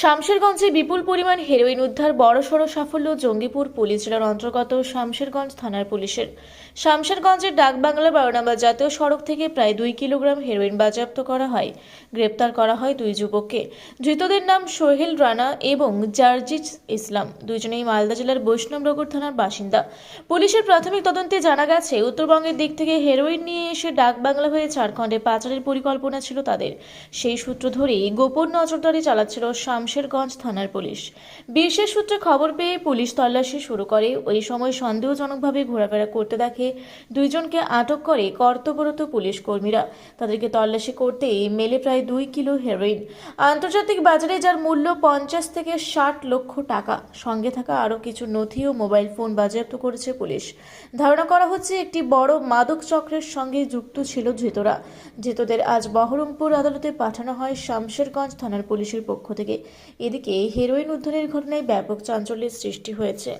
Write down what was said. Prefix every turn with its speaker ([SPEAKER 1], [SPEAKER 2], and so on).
[SPEAKER 1] শামশেরগঞ্জে বিপুল পরিমাণ হেরোইন উদ্ধার বড়সড় সাফল্য জঙ্গিপুর পুলিশ জেলার অন্তর্গত শামশেরগঞ্জ থানার পুলিশের। শামশেরগঞ্জের ডাকবাংলা বারো নম্বর জাতীয় সড়ক থেকে প্রায় দুই কিলোগ্রাম হেরোইন বাজেয়াপ্ত করা হয়। গ্রেপ্তার করা হয় দুই যুবককে। ধৃতদের নাম সোহেল রানা এবং জার্জিজ ইসলাম। দুজনেই মালদা জেলার বৈষ্ণবনগর থানার বাসিন্দা। পুলিশের প্রাথমিক তদন্তে জানা গেছে, উত্তরবঙ্গের দিক থেকে হেরোইন নিয়ে এসে ডাকবাংলা হয়ে ঝাড়খণ্ডে পাচারের পরিকল্পনা ছিল তাদের। সেই সূত্র ধরেই গোপন নজরদারি চালাচ্ছিল শামশেরগঞ্জ থানার পুলিশ। বিশেষ সূত্রে খবর পেয়ে পুলিশ তল্লাশি শুরু করে। ওই সময় সন্দেহজনকভাবে ঘোরাফেরা করতে দেখে দুইজনকে আটক করে কর্তব্যরত পুলিশ কর্মীরা। তাদেরকে তল্লাশি করতেই মেলে প্রায় দুই কিলো হেরোইন। আন্তর্জাতিক বাজারে যার মূল্য পঞ্চাশ থেকে ষাট লক্ষ টাকা, সঙ্গে থাকা আরও কিছু নথি ও মোবাইল ফোন বাজেয়াপ্ত করেছে পুলিশ। ধারণা করা হচ্ছে, একটি বড় মাদক চক্রের সঙ্গে যুক্ত ছিল ধৃতরা। ধৃতদের আজ বহরমপুর আদালতে পাঠানো হয় শামশেরগঞ্জ থানার পুলিশের পক্ষ থেকে। এদিকে হেরোইন উদ্ধারের ঘটনায় ব্যাপক চাঞ্চল্যের সৃষ্টি হয়েছে।